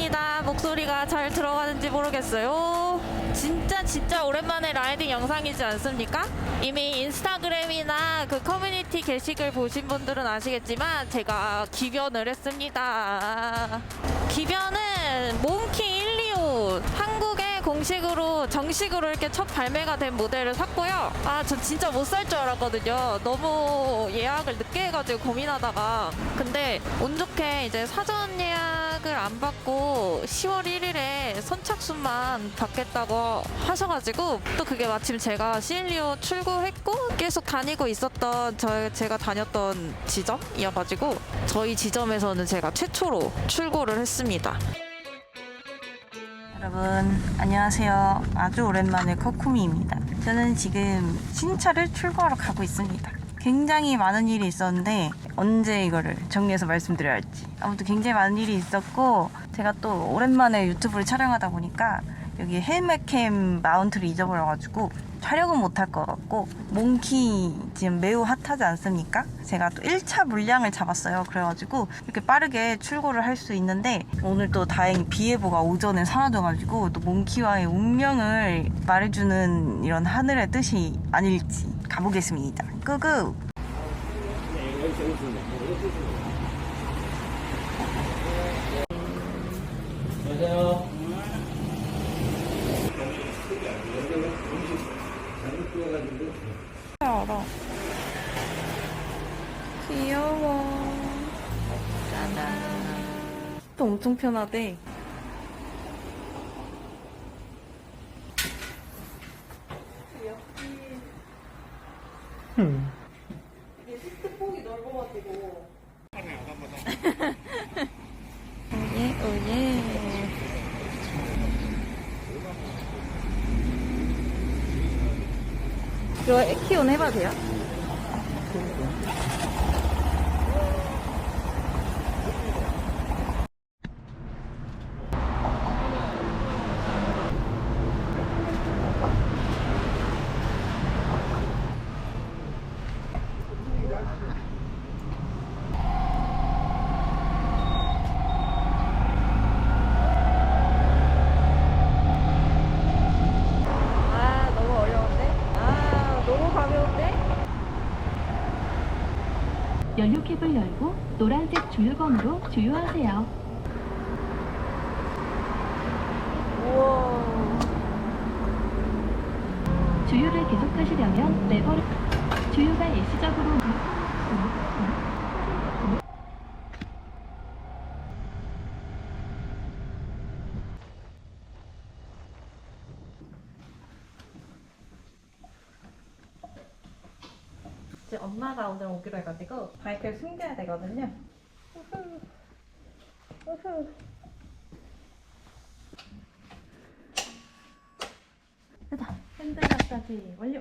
죄송합니다. 목소리가 잘 들어가는지 모르겠어요. 진짜 진짜 오랜만에 라이딩 영상이지 않습니까? 이미 인스타그램이나 그 커뮤니티 게시글 보신 분들은 아시겠지만 제가 기변을 했습니다. 기변은 몽키 125 한국에 공식으로 정식으로 이렇게 첫 발매가 된 모델을 샀고요. 아, 저 진짜 못 살 줄 알았거든요. 너무 예약을 늦게 해가지고 고민하다가 근데 운 좋게 이제 사전 예약 을 안 받고 10월 1일에 선착순만 받겠다고 하셔가지고 또 그게 마침 제가 CL리오 출고했고 계속 다니고 있었던 저 제가 다녔던 지점이어가지고 저희 지점에서는 제가 최초로 출고를 했습니다. 여러분 안녕하세요. 아주 오랜만에 커쿠미입니다. 저는 지금 신차를 출고하러 가고 있습니다. 굉장히 많은 일이 있었는데 언제 이거를 정리해서 말씀드려야 할지 아무튼 굉장히 많은 일이 있었고 제가 또 오랜만에 유튜브를 촬영하다 보니까 여기 헬멧캠 마운트를 잊어버려가지고 촬영은 못할 것 같고 몽키 지금 매우 핫하지 않습니까? 제가 또 1차 물량을 잡았어요. 그래가지고 이렇게 빠르게 출고를 할 수 있는데 오늘 또 다행히 비 예보가 오전에 사라져가지고 또 몽키와의 운명을 말해주는 이런 하늘의 뜻이 아닐지 가보겠습니다. 끄끄! 안녕하세요. 귀여워. 짜잔. 또 엄청 편하대. 이게 시트 폭이 넓어가지고. 오예, 오예. 이거 에키온 해봐도 돼요? 아 너무 어려운데? 아 너무 가벼운데? 연료캡을 열고 노란색 주유건으로 주유하세요. 주유를 계속하시려면 레버를 주유가 일시적으로 제 엄마가 오늘 오기로 해가지고 바이크를 숨겨야 되거든요 우후. 우후. 됐다 핸들 마사지 완료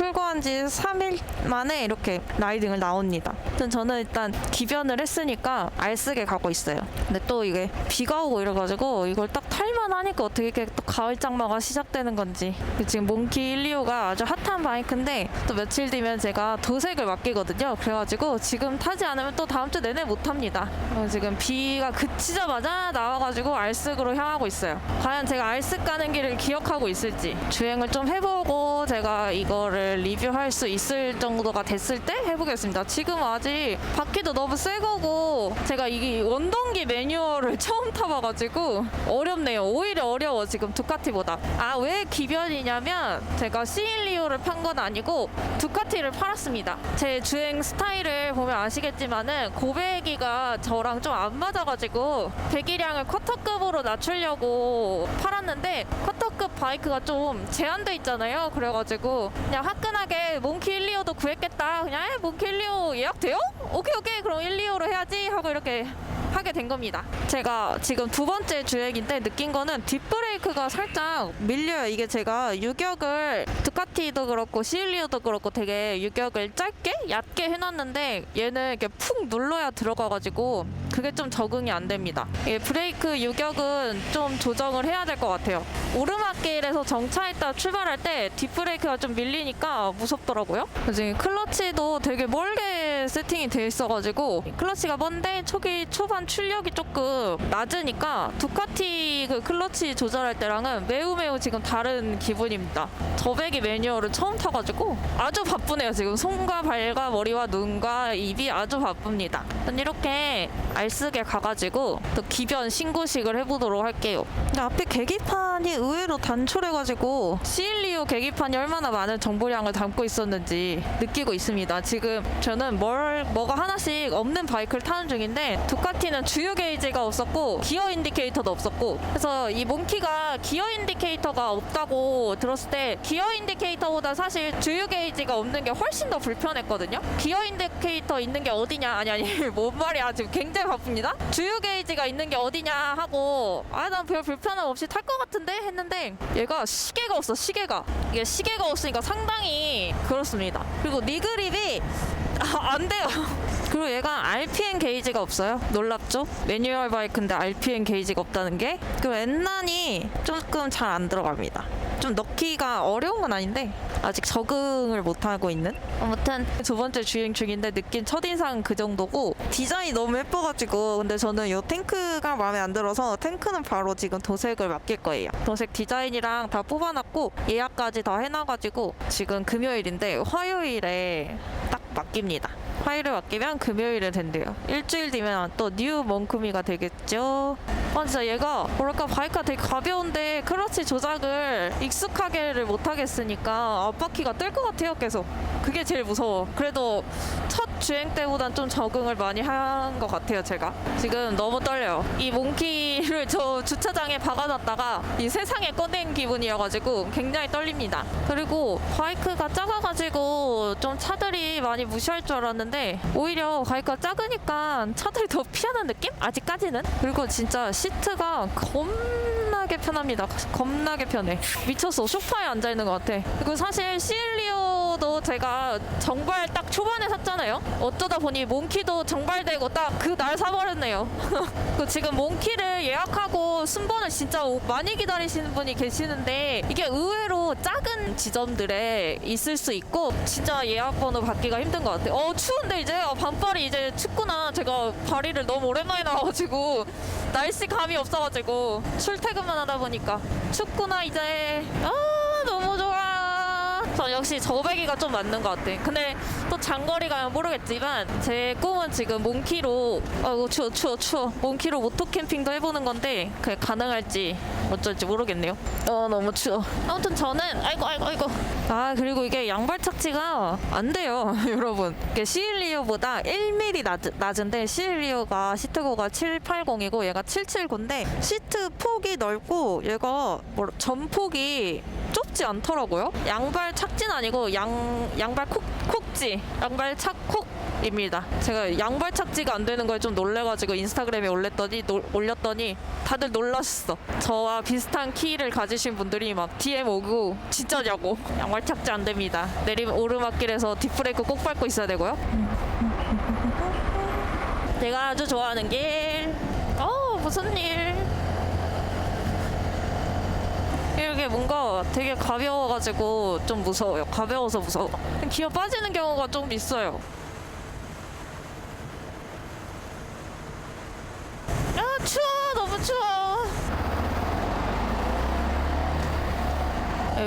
출고한 지 3일 만에 이렇게 라이딩을 나옵니다. 저는 일단 기변을 했으니까 알쓰게 가고 있어요. 근데 또 이게 비가 오고 이래가지고 이걸 딱 탈만 하니까 어떻게 이렇게 또 가을 장마가 시작되는 건지. 지금 몽키 125가 아주 핫한 바이크인데 또 며칠 뒤면 제가 도색을 맡기거든요. 그래가지고 지금 타지 않으면 또 다음 주 내내 못 탑니다. 어, 지금 비가 그치자마자 나와가지고 알쓰으로 향하고 있어요. 과연 제가 알쓰 가는 길을 기억하고 있을지 주행을 좀 해보고 제가 이거를 리뷰할 수 있을 정도가 됐을 때 해보겠습니다. 지금 아직 바퀴도 너무 새 거고 제가 이게 원동기 매뉴얼을 처음 타봐가지고 어렵네요. 오히려 어려워 지금 두카티보다. 아 왜 기변이냐면 제가 시일리오를 판 건 아니고 두카티를 팔았습니다. 제 주행 스타일을 보면 아시겠지만은 고배기가 저랑 좀 안 맞아가지고 배기량을 쿼터급으로 낮추려고 팔았는데 쿼터급 바이크가 좀 제한돼 있잖아요. 그래가지고 그냥 화끈하게 몽키 125도 구했겠다. 그냥 에, 몽키 125 예약돼요? 오케이 오케이 그럼 125로 해야지 하고 이렇게 하게 된 겁니다. 제가 지금 두 번째 주행인데 느낀 거는 뒷브레이크가 살짝 밀려요. 이게 제가 유격을 두카티도 그렇고 시일리오도 그렇고 되게 유격을 짧게 얕게 해놨는데 얘는 이렇게 푹 눌러야 들어가가지고 그게 좀 적응이 안 됩니다. 이 브레이크 유격은 좀 조정을 해야 될 것 같아요. 오르막길에서 정차했다 출발할 때 뒷브레이크가 좀 밀리니까 무섭더라고요. 지금 클러치도 되게 멀게 세팅이 돼 있어가지고 클러치가 먼데 초기 초반 출력이 조금 낮으니까 두카티 그 클러치 조절할 때랑은 매우 매우 지금 다른 기분입니다. 저배기 매뉴얼을 처음 타가지고 아주 바쁘네요. 지금 손과 발과 머리와 눈과 입이 아주 바쁩니다. 전 이렇게 알쓰게 가가지고 또 기변 신고식을 해보도록 할게요. 근데 앞에 계기판이 의외로 단촐해가지고 시일리오 계기판이 얼마나 많은 정보량을 담고 있었는지 느끼고 있습니다. 지금 저는 뭘 뭐가 하나씩 없는 바이크를 타는 중인데 두카티는 주유 게이지가 없었고 기어 인디케이터도 없었고 그래서 이 몽키가 기어 인디케이터가 없다고 들었을 때 기어 인디케이터보다 사실 주유 게이지가 없는 게 훨씬 더 불편했거든요. 기어 인디케이터 있는 게 어디냐 아니 아니 뭔 말이야 지금 굉장히 바쁩니다. 주유 게이지가 있는 게 어디냐 하고 아 난 별 불편함 없이 탈 것 같은데 했는데 얘가 시계가 없어 시계가 이게 시계가 없으니까 상당히 그렇습니다. 그리고 니그립이 아, 안 돼요. 그리고 얘가 RPM 게이지가 없어요. 놀랍죠? 매뉴얼 바이크인데 RPM 게이지가 없다는 게. 그리고 엔난이 조금 잘 안 들어갑니다. 좀 넣기가 어려운 건 아닌데 아직 적응을 못 하고 있는. 아무튼 두 번째 주행 중인데 느낀 첫인상 그 정도고 디자인이 너무 예뻐가지고 근데 저는 이 탱크가 마음에 안 들어서 탱크는 바로 지금 도색을 맡길 거예요. 도색 디자인이랑 다 뽑아놨고 예약까지 다 해놔가지고 지금 금요일인데 화요일에 딱 맡깁니다. 화요일에 맡기면 금요일에 된대요. 일주일 뒤면 또 뉴 멍크미가 되겠죠. 아 진짜 얘가 뭐랄까 바이크가 되게 가벼운데 클러치 조작을 익숙하게를 못 하겠으니까 앞바퀴가 뜰 것 같아요 계속. 그게 제일 무서워. 그래도 첫 주행 때보단 좀 적응을 많이 한 것 같아요 제가. 지금 너무 떨려요. 이 몽키를 저 주차장에 박아놨다가 이 세상에 꺼낸 기분이어가지고 굉장히 떨립니다. 그리고 바이크가 작아가지고 좀 차들이 많이 무시할 줄 알았는데 오히려 바이크가 작으니까 차들이 더 피하는 느낌? 아직까지는. 그리고 진짜 시트가 겁나게 편합니다. 겁나게 편해. 미쳤어. 소파에 앉아 있는 것 같아. 그리고 사실 시일리오 도 제가 정발 딱 초반에 샀잖아요. 어쩌다 보니 몽키도 정발되고 딱 그 날 사버렸네요. 그 지금 몽키를 예약하고 순번을 진짜 오- 많이 기다리시는 분이 계시는데 이게 의외로 작은 지점들에 있을 수 있고 진짜 예약 번호 받기가 힘든 것 같아요. 어 추운데 이제 어, 반팔이 이제 춥구나. 제가 다리를 너무 오랜만에 나와가지고 날씨 감이 없어가지고 출퇴근만 하다 보니까 춥구나 이제. 아. 저 역시 저배기가 좀 맞는 것 같아. 근데 또 장거리 가면 모르겠지만 제 꿈은 지금 몽키로 아이고 추워 추워 추워 몽키로 모토 캠핑도 해보는 건데 그게 가능할지 어쩔지 모르겠네요. 어 너무 추워. 아무튼 저는 아이고 아이고 아이고 아 그리고 이게 양발 착지가 안 돼요 여러분. 이게 시일리오보다 1mm 낮, 낮은데 시일리오가 시트고가 780이고 얘가 779인데 시트 폭이 넓고 얘가 뭐 전폭이 좁지 않더라고요. 양발 착 지는 아니고 양 양발 콕 콕지 양발 착콕입니다. 제가 양발 착지가 안 되는 거에 좀 놀래가지고 인스타그램에 올렸더니 놀- 올렸더니 다들 놀랐어. 저와 비슷한 키를 가지신 분들이 막 DM 오고 진짜냐고 양발 착지 안 됩니다. 내리면 오르막길에서 뒷브레이크 꼭 밟고 있어야 되고요. 제가 아주 좋아하는 길. 어 무슨 일? 이게 뭔가 되게 가벼워가지고 좀 무서워요. 가벼워서 무서워. 기어 빠지는 경우가 좀 있어요. 아 추워 너무 추워.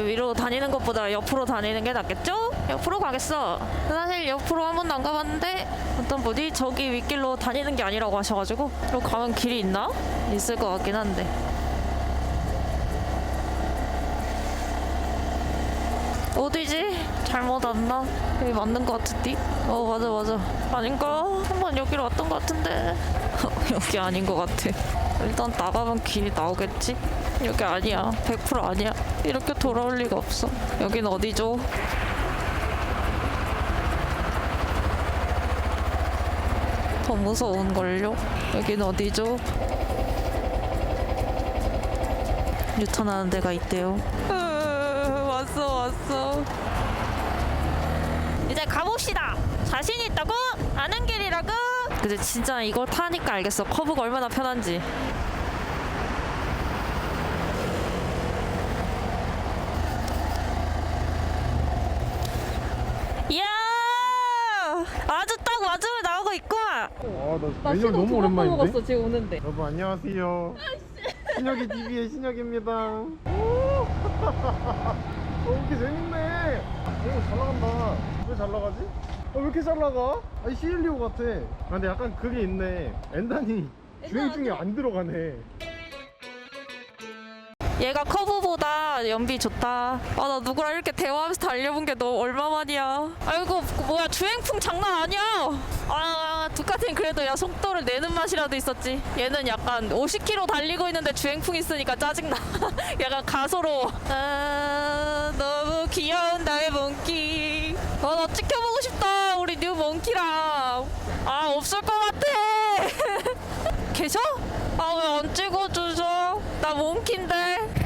위로 다니는 것보다 옆으로 다니는 게 낫겠죠? 옆으로 가겠어. 사실 옆으로 한 번도 안 가봤는데 어떤 분이 저기 윗길로 다니는 게 아니라고 하셔가지고 로 가면 길이 있나? 있을 것 같긴 한데. 어디지? 잘못 왔나? 여기 맞는 것 같은데? 어 맞아 맞아 아닌가? 한번 여기로 왔던 것 같은데 여기 아닌 것 같아 일단 나가면 길이 나오겠지? 여기 아니야 100% 아니야 이렇게 돌아올 리가 없어 여긴 어디죠? 더 무서운걸요? 여긴 어디죠? 유턴하는 데가 있대요 왔어 왔어. 이제 가봅시다. 자신 있다고? 아는 길이라고? 근데 진짜 이걸 타니까 알겠어. 커브가 얼마나 편한지. 이야! 아주 딱 야, 아나 매년 너무 오랜만인데? 지금 오는데. 여러분 안녕하세요. 신혁이 TV의 신혁입니다 오 이렇게 재밌네 오 잘 나간다 왜 잘 나가지? 어, 왜 이렇게 잘 나가? 아니 CL리오 같아 아, 근데 약간 그게 있네 엔단이 주행 중에 안 들어가네 얘가 커브보다 연비 좋다. 아, 나 누구랑 이렇게 대화하면서 달려본 게 너 얼마만이야. 아이고, 뭐야, 주행풍 장난 아니야. 아, 두카티는 그래도 야, 속도를 내는 맛이라도 있었지. 얘는 약간 50km 달리고 있는데 주행풍 있으니까 짜증나. 약간 가소로워. 아, 너무 귀여운 나의 몽키. 아, 나 찍혀보고 싶다. 우리 뉴 몽키랑. 아, 없을 것 같아. 계셔? 아 왜 안 찍어주죠? 나 몽키인데